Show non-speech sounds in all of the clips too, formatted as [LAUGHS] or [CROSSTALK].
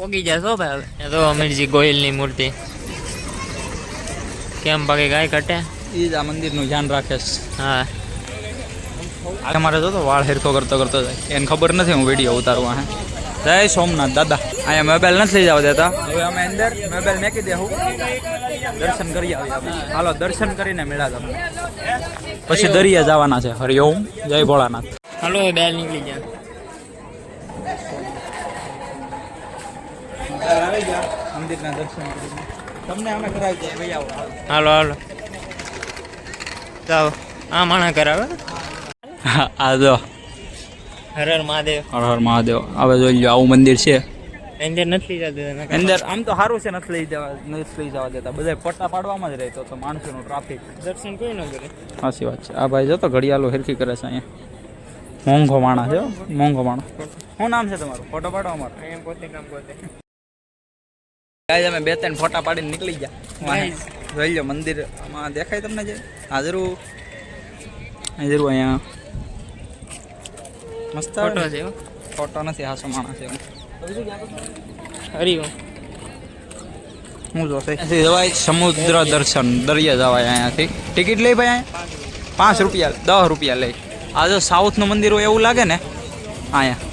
પોગી જશો ભાઈ હવે? એ તો અમીરજી ગોહિલની મૂર્તિ. કેમ બાકી ગાય કટે એ જ આ મંદિરનું ધ્યાન રાખે છે. હા. આ અમારે જો તો વાળ હેરખો કરતો કરતો જાય. એને ખબર નથી હું વીડિયો ઉતારવા હે. જય સોમનાથ દાદા. અહીંયા મોબાઈલ નથી લઈ જવા દેતા. હવે અમે અંદર મોબાઈલ મેકી દેવું દર્શન કરી આવીએ હાલો દર્શન કરીને મેળા તમને પછી દરિયા જવાના છે. હરિઓમ જય ભોળાનાથ. હાલો બેલ નીકળી આવી ગયા મંદિરના દર્શન કરીને. તમને અમે કરાવી દઈએ ભાઈ આવો. હાલો હાલો. ચાલો આ માણા કરાવે આ જો. હર હર મહાદેવ. હર હર મહાદેવ. હવે જોઈ લો આવું મંદિર છે. અંદર નથી જતું એના અંદર આમ તો સારું છે નથી લઈ જવા નથી લઈ જવા દેતા. બધા પટ્ટા પાડવામાં જ રહેતો તો માણસોનું ટ્રાફિક દર્શન કોઈ ન કરે. સાચી વાત છે. આ ભાઈ જો તો ઘડિયાળો હેરખી કરે છે અહીંયા. મોંઘો માણસ છે મોંઘો માણસ. શું નામ છે તમારું? ફોટો પાડો અમારો. એમ પોતે કામ પોતે. ગાય અમે બે ત્રણ ફોટા પાડીને નીકળી ગયા. Guys. જોઈ લો મંદિર આમાં દેખાય તમને જે? હાજરું. હાજરું અહીંયા. મસ્ત ફોટો છે હો. ફોટો નથી હાસો માણસ છે હરિઓમ હું. જોશે જવાય સમુદ્ર દર્શન દરિયા જવાય અહીંયાથી. ટિકિટ લઈ ભાઈ અહીંયા? પાંચ રૂપિયા દસ રૂપિયા લઈ. આ જો સાઉથનું મંદિર હોય એવું લાગે ને અહીંયા.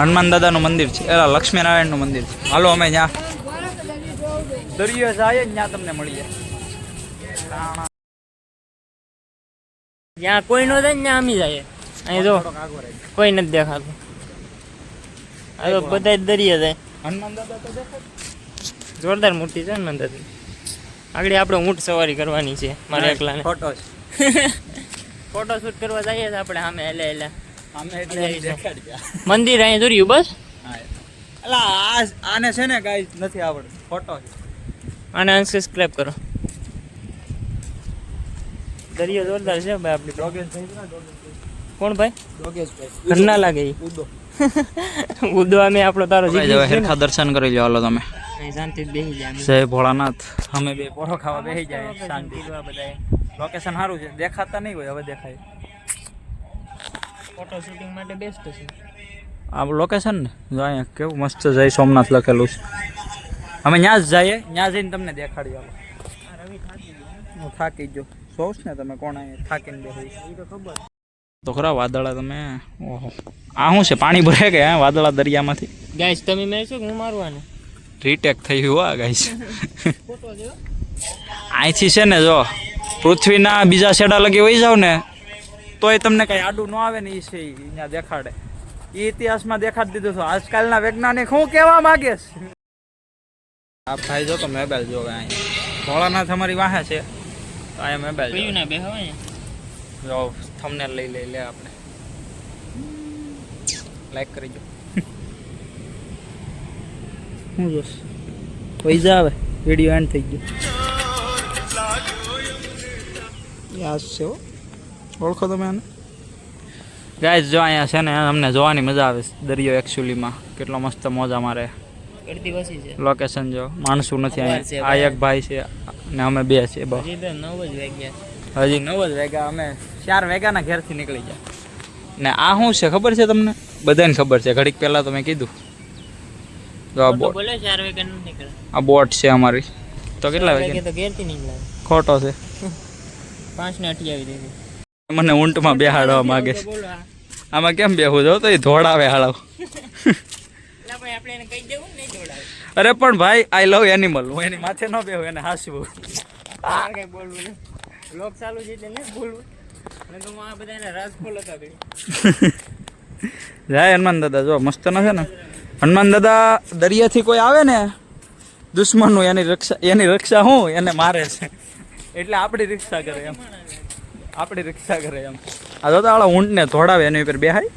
હનુમાન દાદાનું મંદિર છે. એલા લક્ષ્મીનારાયણનું મંદિર છે. હાલો અમે ત્યાં દરિયો જાય ને ત્યાં તમને મળી જાય જ્યાં કોઈ નો જાય ને ત્યાં અમી જાય અહીં જો કોઈ નથી દેખાતું. આ તો બધા દરિયા જાય. હનુમાન દાદા તો દેખાય. જોરદાર મૂર્તિ છે હનુમાન દાદા આગળ આપણે ઊંટ સવારી કરવાની છે મારે એકલાને. ફોટો ફોટો શૂટ કરવા જઈએ આપણે સામે એટલે એટલે મંદિર અહીં દોર્યું બસ હા આ આને છે ને કાંઈ નથી આવડતું. ફોટો છે. આને અનસબસ્ક્રાઇબ કરો. દરિયો જોરદાર છે ભાઈ આપણી કોણ ભાઈ? યોગેશભાઈ ઘર ના લાગે ઈ. ઉદો. ઉદો અમે આપણો તારો હેરખા દર્શન કરી લો હાલો તમે. જાય જય ભોળાનાથ. અમે બે પોરો ખાવા બેસી જાય શાંતિ. કીધું લોકેશન સારું છે. દેખાતા નહીં હોય હવે દેખાય. ફોટો શૂટિંગ માટે બેસ્ટ છે. આ લોકેશન ને? જો અહીંયા કેવું મસ્ત જય સોમનાથ લખેલું છે. અમે ત્યાં જ જઈએ ત્યાં જઈને તમને દેખાડી આવો હું થાકી ગયો. સોસ ને તમે કોણ અહીંયા? થાકીને બેસી ખબર તો ખરા વાદળા તમે? ઓહો. આ શું છે? પાણી ભરે કે વાદળા દરિયામાંથી? ગાઈસ તમે મેં શું હું મારવાનું? રીટેક થઈ ગયું આ ગાઈસ અહીંથી છે ને જો પૃથ્વીના બીજા છેડા લગી વહી જાવ ને તોય તમને કઈ આડું ન આવે ને એ છે અહીંયા દેખાડે. એ ઇતિહાસમાં દેખાડી દીધું છે. આજકાલના વૈજ્ઞાનિક હું કહેવા માંગે છે? આ ભાઈ જો તો મોબાઈલ જો અહીંયા ભોળાનાથ અમારી વાહે છે. તો અહીંયા મોબાઈલ કયું ના બે હવે જો થમને લઈ લઈ લે આપણે. લાઈક કરી જો. હું જોશ. પૈસા આવે. વીડિયો એન્ડ થઈ ગયો. યાદ છે હો. ઓળખો તમે આને? ગાઈસ જો અહીંયા છે ને અમને જોવાની મજા આવે દરિયો એકચ્યુઅલીમાં કેટલો મસ્ત મોજા મારે લોકેશન જો માણસું નથી અહીંયા. આ એક ભાઈ છે ને અમે બે છે બસ. હજી નવ જ વાગ્યા. અમે ચાર વાગ્યાના ઘેરથી નીકળી ગયા. ને આ શું છે ખબર છે તમને? બધાને ખબર છે ઘડીક પહેલાં તો મેં કીધું. તો આ બોટ. બોલે ચાર વાગ્યા નથી નીકળે. આ બોટ છે અમારી. તો કેટલા વાગે તો ઘેરથી નીકળે. ખોટો છે. પાંચ ને અઠ્યાવી દીધી મને ઊંટમાં બેહાડવા માગે છે. આમાં કેમ બેહું? જો તો એ ધોળાવે. હાળવ અરે પણ ભાઈ આઈ લવ એનિમલ હું એની માથે ન બેહું એને હાસવું. બોલવું લોક ચાલુ છે એટલે ખોલો તો હનુમાન દાદા જો મસ્ત ન છે ને. હનુમાન દાદા દરિયાથી કોઈ આવે ને દુશ્મનનું એની રક્ષા એની રક્ષા હું એને મારે છે. એટલે આપણી રિક્ષા કરે એમ. આપણી રિક્ષા કરે એમ. આ તો આળા ઊંટને ધોડાવે એની ઉપર બેહાય.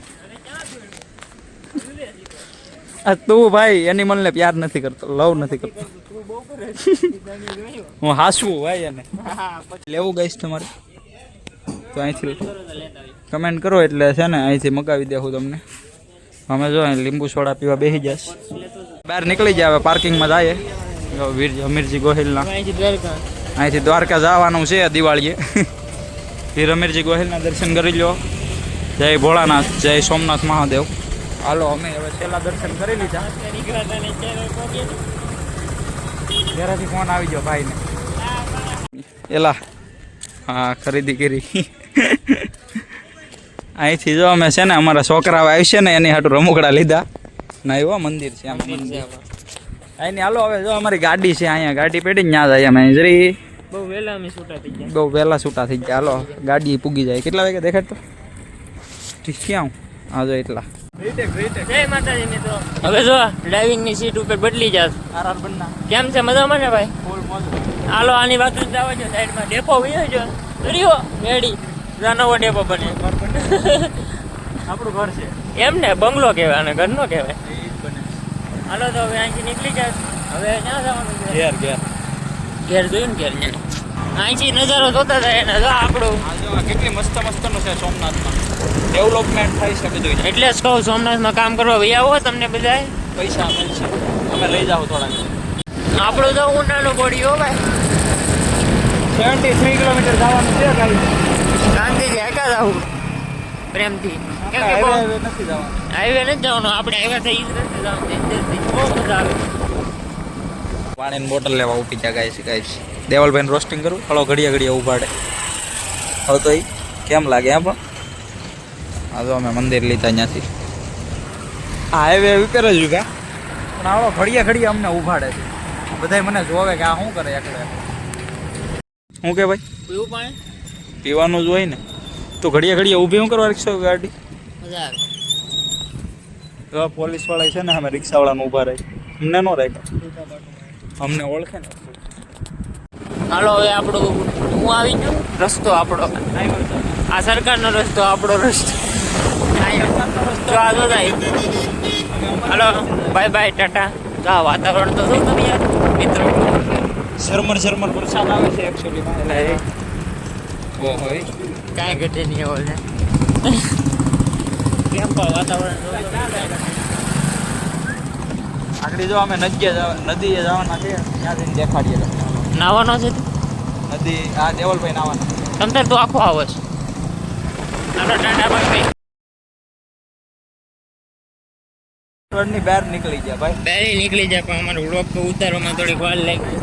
આ તું ભાઈ એનિમલને પ્યાર નથી કરતો લવ નથી કરતો. હું હાસવું ભાઈ એને. લેવું ગઈશ તમારે? તો અહીંથી કમેન્ટ કરો એટલે છે ને અહીંથી મગાવી દેવું તમને. અમે જો અહીં લીંબુ સોડા પીવા બેસી જશ બહાર નીકળી જાય હવે પાર્કિંગમાં જાય. વીર અમીરજી ગોહિલના. અહીંથી દ્વારકા જવાનું છે દિવાળીએ. [LAUGHS] વીર અમીરજી ગોહિલના દર્શન કરી લો જય ભોળાનાથ જય સોમનાથ મહાદેવ. હાલો અમે હવે છેલ્લા દર્શન કરી લીધા. ઘરેથી ફોન આવી ગયો ભાઈને. એલા હા ખરીદી કરી. અહીંથી જો અમે છે ને અમારા છોકરાઓ આવશે ને એની હાટું રમકડા લીધા. ના એવો મંદિર છે આમ. મંદિર અહીંની હાલો હવે જો અમારી ગાડી છે અહીંયા ગાડી પેટી ત્યાં જાય અમે. જરી. બહુ વહેલા અમે છૂટા થઈ ગયા. બહુ વહેલા છૂટા થઈ ગયા. હાલો ગાડી પૂગી જાય. કેટલા વાગે દેખાડ તો? ઠીક ક્યાં હા જો એટલા. હવે જો ડ્રાઇવિંગની સીટ ઉપર બદલી બનના કેમ છે? મજામાં ને ભાઈ? ફૂલ મોજ. હાલો આની વાત જ છે જો સાઈડમાં ડેપો વયો જો. કર્યો મેડી નવો ડેપો બને. આપણું ઘર છે. એમ ને? બંગલો કહેવાય અને ઘરનો કહેવાય. હાલો તો હવે અહીંથી નીકળી જાય હવે ક્યાં જવાનું છે? ઘેર ઘેર. ઘેર જોયું ને ઘેર અહીંથી નજારો જોતા જાય ને જો આપણું. કેટલી મસ્ત મસ્તનું છે સોમનાથમાં. ડેવલપમેન્ટ થઈ છે બધું એટલે જ કહું સોમનાથમાં કામ કરવા ભાઈ આવો તમને બધા પૈસા મળશે તમે લઈ જાઓ થોડા આપણું તો ઉનાળું બોડી હો ભાઈ. સેવન્ટી થ્રી કિલોમીટર જવાનું છે ગાડી. શાંતિથી એકા જવું પ્રેમથી. કેમ કે હાઈવે નથી જવાનું. હાઈવે નથી જવાનું આપણે હાઈવે થઈ જ નથી જવાનું. બહુ મજા આવે. પાણીની બોટલ લેવા ઊભી ત્યાં ગાય છે ગાય છે દેવલભાઈને રોસ્ટિંગ કરું. હળો ઘડિયા ઘડિયા ઉભાડે હવે તો એ કેમ લાગે હા પણ? હા તો અમે મંદિર લીધા ત્યાંથી. આ હાઈવે ઉપર જ ઊભા પણ આવડો ઘડિયા ઘડિયા અમને ઉભાડે છે. બધાય મને જોવે કે આ શું કરે એકલો એકલો શું કે ભાઈ? પીવું પાણી? પીવાનું જ હોય ને. તો ઘડિયા ઘડિયા ઊભી શું કરવા રિક્ષા ગાડી? મજા આવે તો પોલીસવાળા છે ને અમે રિક્ષાવાળાનું ઊભા રહી. અમને નો રાખ્યા અમને ઓળખે ને. હાલો હવે આપણું હું આવી ગયું? રસ્તો આપણો. આ સરકારનો રસ્તો આપણો રસ્તો. તો આ તો થાય હાલો બાય બાય ટાટા. તો આ વાતાવરણ તો શું તમે યાર મિત્રો. શરમર શરમર વરસાદ આવે છે એકચ્યુઅલી એટલે કાંઈ ઘટે નહીં એવો કેમ પણ વાતાવરણ આગળ જો અમે નદીએ જવા- નદીએ જવાના છે જઈને દેખાડીએ તમને. નાવાનો છે? નદી આ દેવલભાઈ નાવાનો. તમને તો આખો આવે છે આપણે ટાટા રોડની બહાર નીકળી જાય ભાઈ. બહાર નીકળી જાય પણ અમારો વ્લોગ તો ઉતારવામાં થોડીક વાર લાગી.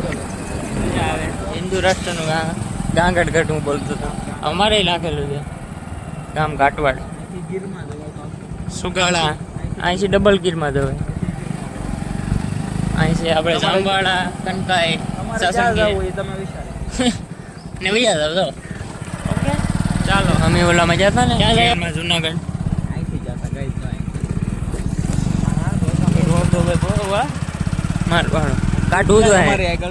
મજા આવે. હિન્દુ રાષ્ટ્રનું ગામ ગાંગડ ઘટ હું બોલતો હતો. અમારે નાખેલું છે. ગામ ઘાટવાડ. ગીરમાં સુગાળા. અહીંથી ડબલ ગીરમાં જવાય અહીંથી આપણે જામવાડા કનકાઈ વિચારો. [LAUGHS] ને વૈયા જાવ તો. ઓકે? ચાલો અમે ઓલામાં જતા ને? ક્યાં જુનાગઢ. અહીં. કાઢવું તો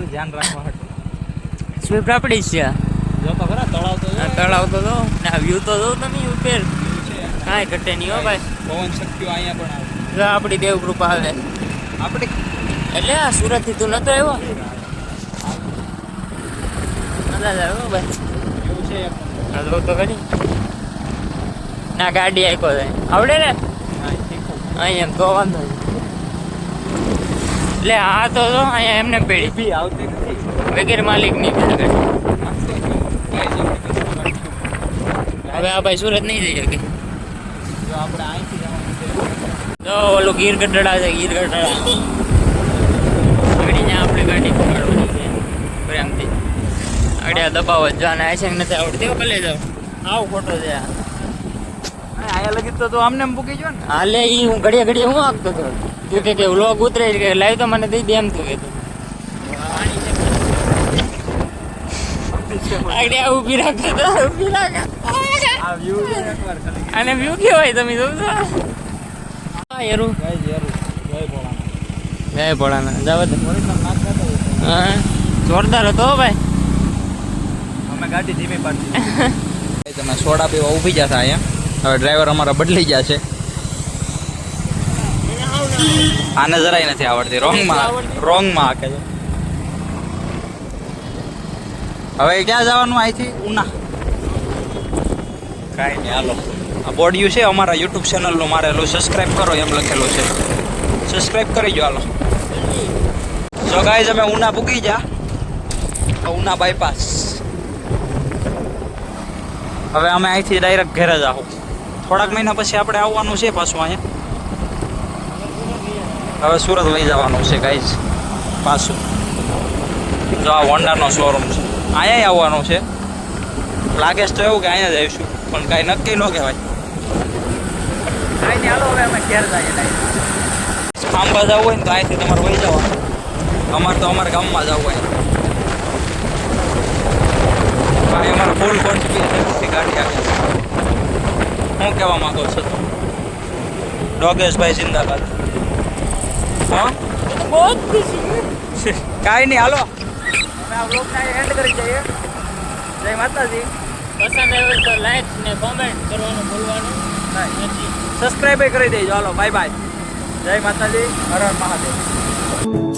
ધ્યાન રાખવા હાટુ. સ્વીફ્ટ આપણી જ છે? જો તો ખરા તળાવ તો. તળાવ તો જો. ને વ્યૂ તો જો તમે ઉપર. કાંઈ ઘટે નહીં હો ભાઈ. પવન શક્તિઓ અહીંયા પણ આવે. આપણી દેવ કૃપા આવે આપણી એટલે આ સુરતથી તું નતો આવ્યો? મજા જ ભાઈ. એવું છે. તો કરી ના ગાડી આખો જાય આવડે ને? અહીંયા એમ તો વાંધો એટલે આ તો અહીંયા એમને પેઢી બી આવતી નથી. વગેરે માલિકની ગાડી હવે આ ભાઈ સુરત નહીં જઈ શકે. જો આપણે અહીંથી જવાનું છે. તો ઓલું ગીર ગઢડા છે ગીર ગઢડા. ત્યાં પકડવાની છે. પ્રેમથી આ દબાવ જ જવાના આ છે નથી આવડતી. હો ભલે જાવ આવ ખોટો છે. આયા લગી તો તું આમને એમ જો ને. હાલે એ હું ઘડીએ ઘડીએ હું આપતો હતો તું કે કે ઉતરે કે લાઈવ તો મને દઈ દે એમ તું કીધું આગળ ઊભી રાખતો તો ઊભી રાખ. અને વ્યૂ કેવાય તમે જોશો? હા યારું જય ભોળાનાથ. જય ભોળાના જાવ હા. જોરદાર હતો ભાઈ. અમે ગાડી ધીમી પાડી [LAUGHS] તમે સોડા પીવા ઊભી જતા અહીંયા. હવે ડ્રાઈવર અમારા બદલી ગયા છે. આને જરાય નથી આવડતી. રોંગમાં રોંગમાં આકે છે. હવે ક્યાં જવાનું અહીંથી? ઉના. કાંઈ નહીં હાલો. આ બોડિયું છે અમારા યુટ્યુબ ચેનલનું મારેલું. સબસ્ક્રાઈબ કરો એમ લખેલું છે. સબસ્ક્રાઈબ કરી જો હાલો. જો ગાઈઝ અમે ઉના પૂકી જા ઉના બાયપાસ હવે અમે અહીંથી ડાયરેક્ટ ઘરે જ આવું. થોડાક મહિના પછી આપણે આવવાનું છે પાછું અહીંયા. હવે સુરત લઈ જવાનું છે ગાઈઝ પાછું. જો આ હોન્ડાનો શોરૂમ છે. અહીંયા આવવાનું છે. લાગે છે તો એવું કે અહીંયા જ આવીશું પણ કાંઈ નક્કી ન કહેવાય. કાંઈ નહીં હાલો હવે અમે ઘેર જઈએ. ખાંભા જવું હોય ને તો અહીંથી તમારે વહી જવાનું. અમારે તો અમારા ગામમાં જવું હોય. ભાઈ અમારે ફૂલ કોન્ટ્રીબ્યુશનથી ગાડી આવે છે. શું કહેવા માંગો છો તમે? ડોગેશભાઈ જિંદાબાદ. હા? બહુ જ ખુશી કાંઈ નહીં હાલો. અમે આ બ્લોગને એન્ડ કરી જઈએ જય માતાજી. પસંદ આવે તો લાઈક ને કોમેન્ટ કરવાનું ભૂલવાનું નથી. સબસ્ક્રાઈબ કરી દેજો. હાલો બાય બાય જય માતાજી. હર હર મહાદેવ.